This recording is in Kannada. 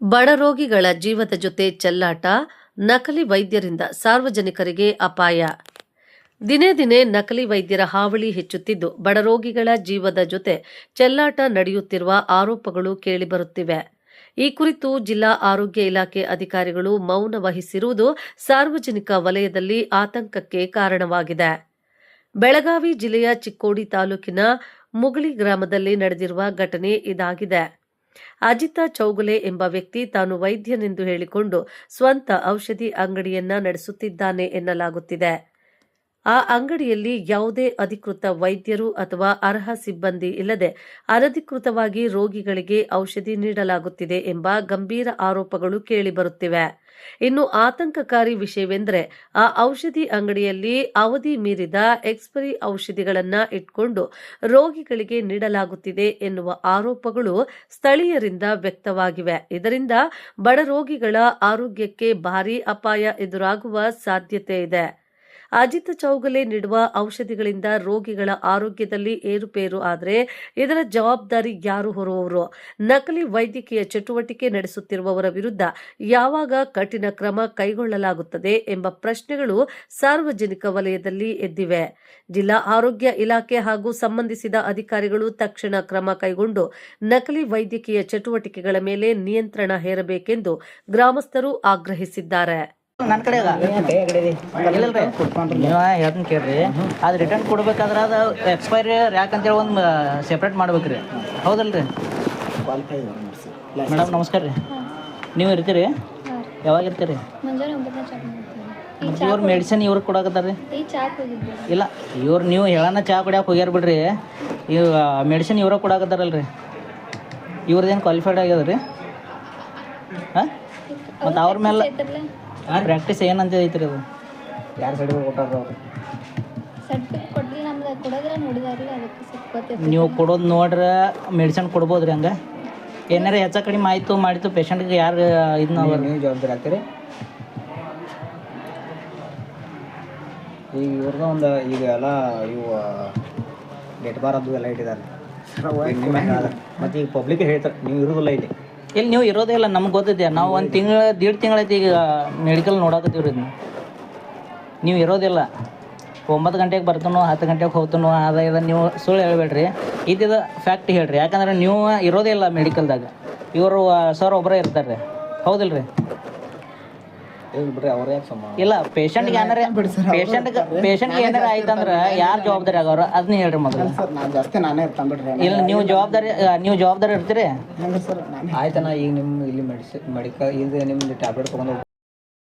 ಬಡ ರೋಗಿಗಳ ಜೀವದ ಜೊತೆ ಚೆಲ್ಲಾಟ, ನಕಲಿ ವೈದ್ಯರಿಂದ ಸಾರ್ವಜನಿಕರಿಗೆ ಅಪಾಯ. ದಿನೇ ದಿನೇ ನಕಲಿ ವೈದ್ಯರ ಹಾವಳಿ ಹೆಚ್ಚುತ್ತಿದ್ದು ಬಡರೋಗಿಗಳ ಜೀವದ ಜೊತೆ ಚೆಲ್ಲಾಟ ನಡೆಯುತ್ತಿರುವ ಆರೋಪಗಳು ಕೇಳಿಬರುತ್ತಿವೆ. ಈ ಕುರಿತು ಜಿಲ್ಲಾ ಆರೋಗ್ಯ ಇಲಾಖೆ ಅಧಿಕಾರಿಗಳು ಮೌನ ವಹಿಸಿರುವುದು ಸಾರ್ವಜನಿಕ ವಲಯದಲ್ಲಿ ಆತಂಕಕ್ಕೆ ಕಾರಣವಾಗಿದೆ. ಬೆಳಗಾವಿ ಜಿಲ್ಲೆಯ ಚಿಕ್ಕೋಡಿ ತಾಲೂಕಿನ ಮುಗಳಿ ಗ್ರಾಮದಲ್ಲಿ ನಡೆದಿರುವ ಘಟನೆ ಇದಾಗಿದೆ. ಅಜಿತಾ ಚೌಗುಲೆ ಎಂಬ ವ್ಯಕ್ತಿ ತಾನು ವೈದ್ಯನೆಂದು ಹೇಳಿಕೊಂಡು ಸ್ವಂತ ಔಷಧಿ ಅಂಗಡಿಯನ್ನ ನಡೆಸುತ್ತಿದ್ದಾನೆ ಎನ್ನಲಾಗುತ್ತಿದೆ. ಆ ಅಂಗಡಿಯಲ್ಲಿ ಯಾವುದೇ ಅಧಿಕೃತ ವೈದ್ಯರು ಅಥವಾ ಅರ್ಹ ಸಿಬ್ಬಂದಿ ಇಲ್ಲದೆ ಅನಧಿಕೃತವಾಗಿ ರೋಗಿಗಳಿಗೆ ಔಷಧಿ ನೀಡಲಾಗುತ್ತಿದೆ ಎಂಬ ಗಂಭೀರ ಆರೋಪಗಳು ಕೇಳಿಬರುತ್ತಿವೆ ಇನ್ನು ಆತಂಕಕಾರಿ ವಿಷಯವೆಂದರೆ ಆ ಔಷಧಿ ಅಂಗಡಿಯಲ್ಲಿ ಅವಧಿ ಮೀರಿದ ಎಕ್ಸ್ಪರಿ ಔಷಧಿಗಳನ್ನ ಇಟ್ಕೊಂಡು ರೋಗಿಗಳಿಗೆ ನೀಡಲಾಗುತ್ತಿದೆ ಎನ್ನುವ ಆರೋಪಗಳು ಸ್ಥಳೀಯರಿಂದ ವ್ಯಕ್ತವಾಗಿವೆ. ಇದರಿಂದ ಬಡ ರೋಗಿಗಳ ಆರೋಗ್ಯಕ್ಕೆ ಭಾರೀ ಅಪಾಯ ಎದುರಾಗುವ ಸಾಧ್ಯತೆ ಇದೆ. ಅಜಿತ್ ಚೌಗಲೆ ನೀಡುವ ಔಷಧಿಗಳಿಂದ ರೋಗಿಗಳ ಆರೋಗ್ಯದಲ್ಲಿ ಏರುಪೇರು ಆದರೆ ಇದರ ಜವಾಬ್ದಾರಿ ಯಾರು ಹೊರುವವರು? ನಕಲಿ ವೈದ್ಯಕೀಯ ಚಟುವಟಿಕೆ ನಡೆಸುತ್ತಿರುವವರ ವಿರುದ್ಧ ಯಾವಾಗ ಕಠಿಣ ಕ್ರಮ ಕೈಗೊಳ್ಳಲಾಗುತ್ತದೆ ಎಂಬ ಪ್ರಶ್ನೆಗಳು ಸಾರ್ವಜನಿಕ ವಲಯದಲ್ಲಿ ಎದ್ದಿವೆ. ಜಿಲ್ಲಾ ಆರೋಗ್ಯ ಇಲಾಖೆ ಹಾಗೂ ಸಂಬಂಧಿಸಿದ ಅಧಿಕಾರಿಗಳು ತಕ್ಷಣ ಕ್ರಮ ಕೈಗೊಂಡು ನಕಲಿ ವೈದ್ಯಕೀಯ ಚಟುವಟಿಕೆಗಳ ಮೇಲೆ ನಿಯಂತ್ರಣ ಹೇರಬೇಕೆಂದು ಗ್ರಾಮಸ್ಥರು ಆಗ್ರಹಿಸಿದ್ದಾರೆ. ನನ್ನ ಕಡೆ ಹೇಳ್ತೀನಿ ಕೇಳ್ರಿ. ಅದು ರಿಟರ್ನ್ ಕೊಡ್ಬೇಕಾದ್ರೆ ಅದು ಎಕ್ಸ್ಪೈರಿ ಯಾಕೆ ಅಂತೇಳಿ ಒಂದು ಸೆಪ್ರೇಟ್ ಮಾಡ್ಬೇಕ್ರಿ. ಹೌದಲ್ರಿ? ಮೇಡಮ್ ನಮಸ್ಕಾರ ರೀ. ನೀವು ಇರ್ತೀರಿ? ಯಾವಾಗ ಇರ್ತೀರಿ? ಮುಂಜಾನೆ ಒಂಬತ್ತನೇ ಚಾಕ್ ಮಾಡ್ತೀನಿ ಈ ಇವ್ರ ಮೆಡಿಸಿನ್ ಇವ್ರಿಗೆ ಕೊಡಕತ್ತಾರ್ರಿ? ಈ ಚಾಕ್ ಹೋಗಿದ್ದೆ ಇಲ್ಲ ಇವ್ರು ನೀವು ಹೇಳನ ಚಾ ಕುಡಿಯಕ್ಕೆ ಹೋಗ್ಯಾರ ಬಿಡ್ರಿ. ಇವ್ ಮೆಡಿಸಿನ್ ಇವ್ರ ಕೊಡಕತ್ತಾರಲ್ರಿ. ಇವ್ರದ್ದೇನು ಕ್ವಾಲಿಫೈಡ್ ಆಗ್ಯದ ರೀ ಹಾಂ? ಮತ್ತು ಅವ್ರ ಮೇಲೆ ಪ್ರಾಕ್ಟೀಸ್ ಏನಂತ ಐತ್ರಿ ಅದು? ಯಾರು ಸೈಡ್ ಕೊಟ್ಟಾರ ಅವ್ರು? ನೀವು ಕೊಡೋದು ನೋಡ್ರೆ ಮೆಡಿಸಿನ್ ಕೊಡ್ಬೋದ್ರಿ ಹಂಗೆ? ಏನಾರ ಹೆಚ್ಚ ಕಡಿಮೆ ಆಯಿತು ಮಾಡಿತು ಪೇಷಂಟ್ಗೆ ಯಾರು ಇದನ್ನ ನೀವು- ನೀವು ಜವಾಬ್ದಾರಿ ಆಗ್ತೀರಿ? ಈಗ ಇವ್ರದ್ದು ಒಂದು ಈಗ ಎಲ್ಲ ಇವು ಡೆಟ್ ಬಾರ್ ಅದು ಎಲ್ಲ ಇಟ್ಟಿದ್ದಾರೆ ಮತ್ತು ಈಗ ಪಬ್ಲಿಕ್ ಹೇಳ್ತಾರೆ ನೀವು ಇರೋದಿಲ್ಲ ಇಲ್ಲಿ. ಇಲ್ಲಿ ನೀವು ಇರೋದೇ ಇಲ್ಲ, ನಮ್ಗೆ ಗೊತ್ತಿದೆ. ನಾವು ಒಂದು ತಿಂಗಳ, ದೀಡ್ ತಿಂಗಳೈತಿ ಈಗ ಮೆಡಿಕಲ್ ನೋಡಾಕತ್ತೀವ್ರಿ ನೀವು ಇರೋದಿಲ್ಲ ಒಂಬತ್ತು ಗಂಟೆಗೆ ಬರ್ತಾನೋ, ಹತ್ತು ಗಂಟೆಗೆ ಹೋಗ್ತಾನೋ, ಅದ ಇದು ನೀವು ಸುಳ್ಳು ಹೇಳ್ಬೇಡ್ರಿ. ಇದ್ದಿದ ಫ್ಯಾಕ್ಟ್ ಹೇಳ್ರಿ. ಯಾಕಂದ್ರೆ ನೀವು ಇರೋದೇ ಇಲ್ಲ ಮೆಡಿಕಲ್ದಾಗ ಇವರು ಸರ್ ಒಬ್ಬರೇ ಇರ್ತಾರೆ ಹೌದಿಲ್ರಿ? ಏನು ಬಿಡ್ರಿ ಅವ್ರು ಯಾಕೆ ಸಮ ಇಲ್ಲ ಪೇಷಂಟ್ಗೆ ಏನಾರ ಪೇಷಂಟ್ಗೆ ಪೇಷಂಟ್ಗೆ ಏನಾರ ಆಯ್ತಂದ್ರ ಯಾರು ಜವಾಬ್ದಾರಿ ಆಗವ್ರ ಅದನ್ನ ಹೇಳ್ರಿ ಮೊದಲು. ಸರ್ ನಾನು ಜಾಸ್ತಿ ನಾನೇ ಇರ್ತಾನೆ ಬಿಡ್ರಿ. ಇಲ್ಲ ನೀವು ಜವಾಬ್ದಾರಿ ನೀವು ಜವಾಬ್ದಾರಿ ಇರ್ತೀರಿ? ಆಯ್ತನ ಸರ್ ನಾನು ಆಯ್ತಣ್ಣ ಈಗ ನಿಮ್ಮ ಇಲ್ಲಿ ಮೆಡಿಸಿನ್ ಮೆಡಿಕಲ್ ಇದು ನಿಮ್ದು ಟ್ಯಾಬ್ಲೆಟ್ ತೊಗೊಂಡು